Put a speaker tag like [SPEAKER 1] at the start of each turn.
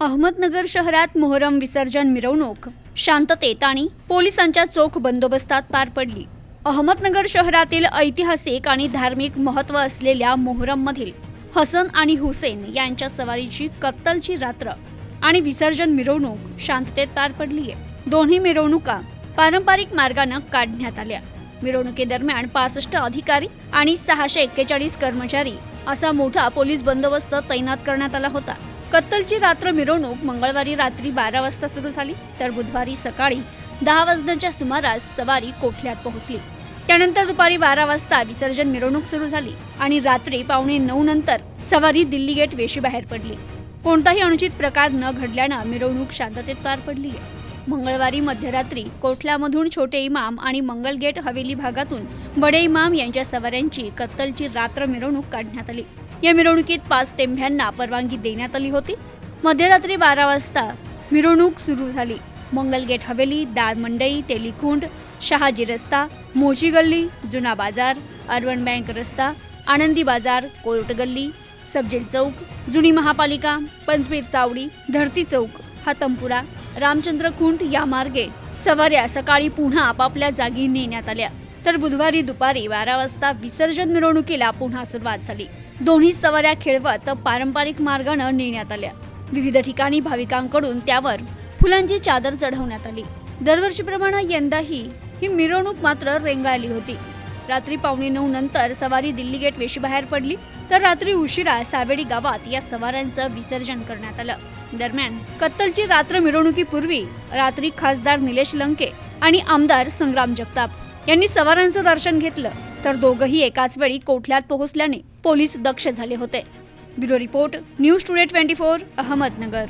[SPEAKER 1] अहमदनगर शहरात मोहरम विसर्जन मिरवणूक शांततेत आणि पोलिसांच्या चोख बंदोबस्तात पार पडली. अहमदनगर शहरातील ऐतिहासिक आणि धार्मिक महत्त्व असलेल्या मोहरममधील हसन आणि हुसेन यांच्या सवारीची कत्तलची रात्र आणि विसर्जन मिरवणूक शांततेत पार पडली आहे. दोन्ही मिरवणुका पारंपरिक मार्गानं काढण्यात आल्या. मिरवणुकीदरम्यान पासष्ट अधिकारी आणि सहाशे एक्केचाळीस कर्मचारी असा मोठा पोलीस बंदोबस्त तैनात करण्यात आला होता. कत्तलची रात्र मिरवणूक मंगळवारी रात्री बारा वाजता सुरू झाली तर बुधवारी सकाळी दहा वाजण्याच्या सुमारास सवारी कोठल्यात पोहोचली. त्यानंतर दुपारी बारा वाजता विसर्जन मिरवणूक सुरू झाली आणि रात्री पावणे नऊ नंतर सवारी दिल्ली गेट वेशी बाहेर पडली. कोणताही अनुचित प्रकार न घडल्यानं मिरवणूक शांततेत पार पडली आहे मंगळवारी मध्यरात्री कोठल्यामधून छोटे इमाम आणि मंगलगेट हवेली भागातून बडे इमाम यांच्या सवाऱ्यांची कत्तलची रात्र मिरवणूक काढण्यात आली. या मिरवणुकीत पाच टेंभ्यांना परवानगी देण्यात आली होती. मध्यरात्री बारा वाजता मिरवणूक सुरू झाली. मंगलगेट हवेली दार मंडई तेलीखुंड शहाजी रस्ता मोची गल्ली जुना बाजार अर्बन बँक रस्ता आनंदी बाजार कोर्ट गल्ली सबजेल चौक जुनी महापालिका पंचमीर चावडी धरती चौक हातमपुरा रामचंद्र खुंट या मार्गे सवाऱ्या सकाळी पुन्हा आपापल्या जागी नेण्यात आल्या. तर बुधवारी दुपारी बारा वाजता विसर्जन मिरवणुकीला पुन्हा सुरुवात झाली. दोन्ही सवाऱ्या खेळवत पारंपरिक मार्गानं नेण्यात आल्या. विविध ठिकाणी भाविकांकडून त्यावर फुलांची चादर चढवण्यात आली. दरवर्षीप्रमाणे यंदाही ही मिरवणूक मात्र रेंगाळली होती. रात्री पावणे नऊ नंतर सवारी दिल्ली गेट वेशीबाहेर पडली तर रात्री उशिरा सावेडी गावात या सवाऱ्यांचं विसर्जन करण्यात आलं. दरम्यान कत्तलची रात्र मिरवणुकीपूर्वी रात्री खासदार निलेश लंके आणि आमदार संग्राम जगताप यांनी सवारांचं दर्शन घेतलं तर दोघंही एकाच वेळी कोठल्यात पोहोचल्याने पोलीस दक्ष झाले होते. Bureau report news today twenty four Ahmednagar.